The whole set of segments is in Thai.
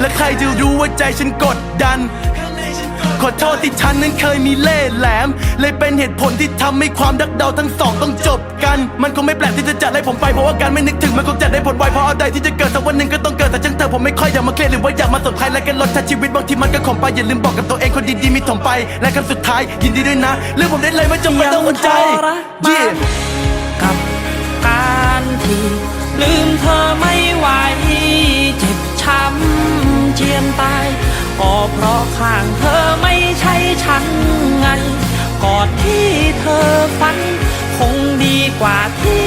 และใครจะรู้ว่าใจฉันกดดัน ขอโทษที่ฉันนั้นเคยมีเล่ห์แหลม เลยเป็นเหตุผลที่ทำให้ความรักเราทั้งสองต้องจบกัน มันคงไม่แปลกที่จะจัดให้ผมไปเพราะว่าการไม่นึกถึงมันคงจะได้ผลไวเพราะอะไรที่จะเกิดสักวันหนึ่งก็ต้องเกิดแต่ช่างเธอผมไม่ค่อยอยากมาเครียดหรือว่าอยากมาสนใครและกันลดทัชีวิตบางทีมันก็ขมไปอย่าลืมบอกกับตัวเองคนดีๆมีถมไป และคำสุดท้ายยินดีด้วยนะเรื่องผมได้เลยไม่จำเป็นต้องหัวใจยังทรมาน Yeah กับการที่ลืมเธอไม่ไหวเจ็บช้ำเจีย นตายก็เพราะข้างเธอไม่ใช่ฉันไง กอดที่เธอฝัน คงดีกว่าที่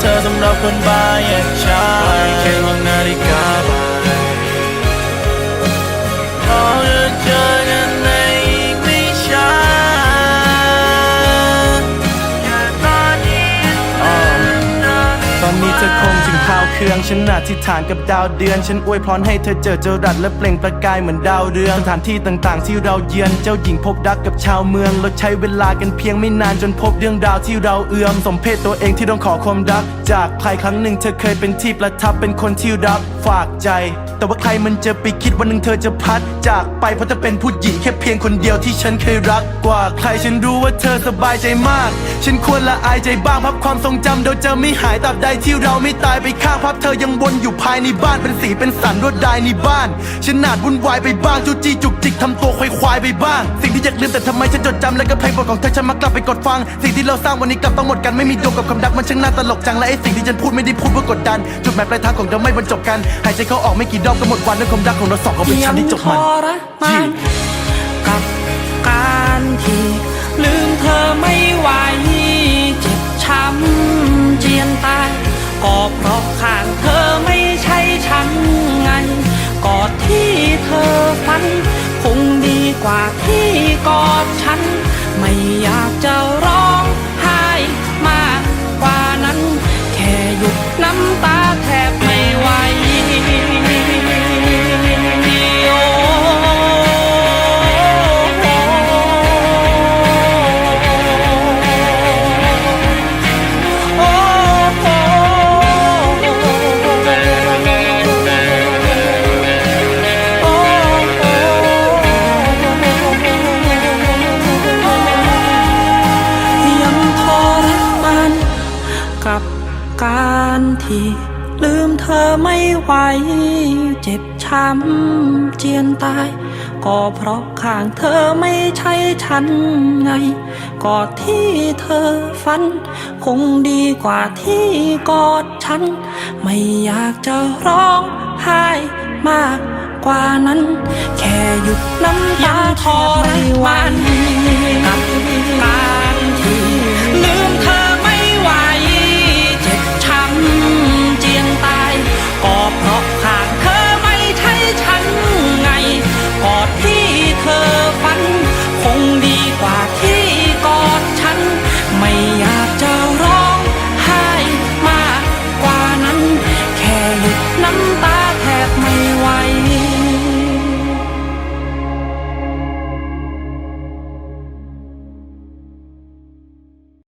เธอสำหรับคนบ้าอย่างฉันแค่ลองนาฬิกาไป ครื่องฉันอธิษฐานกับดาวเดือน ฉันอวยพรให้เธอเจอเจรัดและเปล่งประกายเหมือนดาวเรืองสถานที่ต่างๆ ที่เราเยือนเจ้าหญิงพบรักกับชาวเมืองเราใช้เวลากันเพียงไม่นานจนพบเรื่องราวที่เราเอื้อมสมเพศตัวเองที่ต้องขอความรัก จากใครครั้งหนึ่งเธอเคยเป็นที่ประทับเป็นคนที่รักฝากใจ แต่ว่าใครมันจะไปคิดวันหนึ่งเธอจะพัด จากไปเพราะเธอเป็นผู้หญิงแค่เพียงคนเดียวที่ฉันเคยรักกว่าใครฉันรู้ว่าเธอสบายใจมาก ฉันควรละอายใจบ้างพับความทรงจำเราจะไม่หายตราบใดที่เราไม่ตายไปข้างพับเธอยังวนอยู่ภายในบ้านเป็นสีเป็นสันรวดลายในบ้าน ฉันนาดวุ่นวายไปบ้างจูจี้จุกจิกทำตัวควายควายๆไปบ้าง สิ่งที่อยากลืมแต่ทำไมฉันจดจำและก็เพลงบทของเธอฉันมักกลับไปกดฟัง สิ่งที่เราสร้างวันนี้กลับต้องหมดกันไม่มีดวงกับความรักมันช่างน่าตลกจังและไอ้สิ่งที่ฉันพูดไม่ได้พูดเพื่อกดดัน จุดหมายปลายทางของเราไม่บรรจบกันหายใจเข้าออกไม่กี่รอบก็หมดวันด้วยความรักของเราสองก็เป็นฉันที่จบมันยังทรมานกับ จะรอ ที่ลืมเธอไม่ไหว เจ็บช้ำเจียนตาย ก็เพราะข้างเธอไม่ใช่ฉันไง กอดที่เธอฝัน คงดีกว่าที่กอดฉัน ไม่อยากจะร้องไห้มากกว่านั้น แค่หยุดน้ำตาทรมานกับ